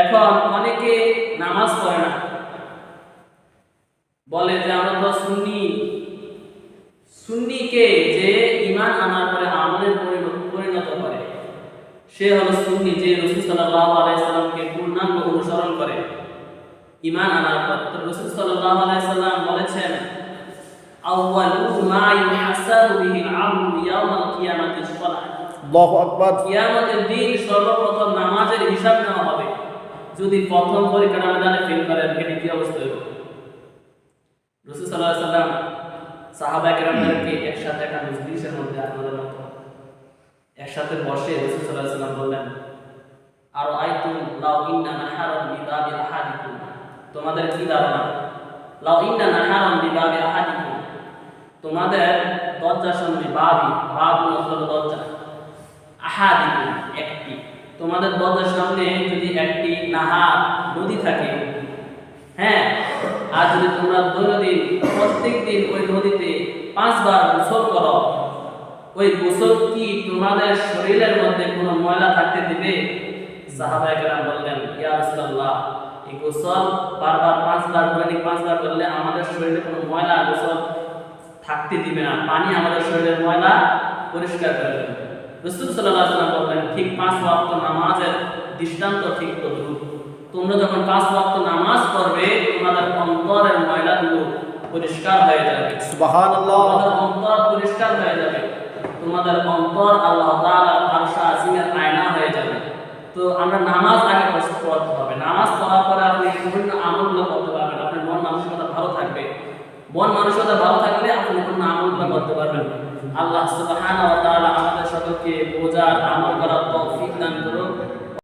এখন অনেকে নামাজ পড়ে না। বলে যে আমরা তো সুন্নি। সুন্নিকে যে ইমান আনার পরে আমলের পরিণত করে সে হলো সুন্নি যে রসুল সাল্লাল্লাহু আলাইহি সাল্লামকে পূর্ণাঙ্গ অনুসরণ করে। ইমান আনার পর তো রসুল সাল্লাল্লাহু আলাইহি সাল্লাম বলেছেন সর্বপ্রথম নামাজের হিসাব নেওয়া হবে। যদি প্রথম পরীক্ষার ময়দানে ফেল করেন, এটি কি অবস্থা হবে রসুল সাল্লাহ সাল্লাম সাহাবা কেরামদেরকে একসাথে একটা মজলিসের মধ্যে আপনাদের মতো একসাথে বসে রসুল সাল্লাহ সাল্লাম বললেন, আর লাউ ইন্না তোমাদের কি ধারণা? লাউ ইন্না তোমাদের দরজার সামনে বাবি বাবু হলো দরজা। আহাদিকুম একটি। তোমাদের দরজার সামনে নাহার নদী থাকে হ্যাঁ? আর যদি তোমরা দৈনন্দিন প্রত্যেক দিন ওই নদীতে পাঁচবার গোসল করো, ওই গোসল কি তোমাদের শরীরের মধ্যে কোনো ময়লা থাকতে দিবে? সাহাবায়ে কেরাম বললেন, ইয়া রাসূলুল্লাহ, এই গোসল বারবার পাঁচবার দৈনিক পাঁচবার করলে আমাদের শরীরে কোনো ময়লা গোসল থাকতে দিবে না। পানি আমাদের শরীরের ময়লা পরিষ্কার করে দেবে। রসুল সাল্লাহ বললেন, ঠিক পাঁচ ওয়াক্ত নামাজের দৃষ্টান্ত ঠিক তদ্রুপ। তোমরা যখন পাঁচ ওয়াক্ত নামাজ পড়বে তোমাদের অন্তরের ময়লাগুলো পরিষ্কার হয়ে যাবে। সুবহানাল্লাহ। তোমাদের অন্তর পরিষ্কার হয়ে যাবে। তোমাদের অন্তর আল্লাহ আরশা আজিমের আয়না হয়ে যাবে। তো আমরা নামাজ আগে পড়তে হবে। নামাজ পড়ার পরে আপনি বিভিন্ন আমলগুলো করতে পারবেন। আপনার মন মানসিকতা ভালো থাকবে। মন মানসিকতা ভালো থাকলে আপনি আমলগুলো করতে পারবেন। আল্লাহ সুবহানাহু ওয়া তাআলা আমাদের সকলকে বোঝার আমল করার তৌফিক দান করুন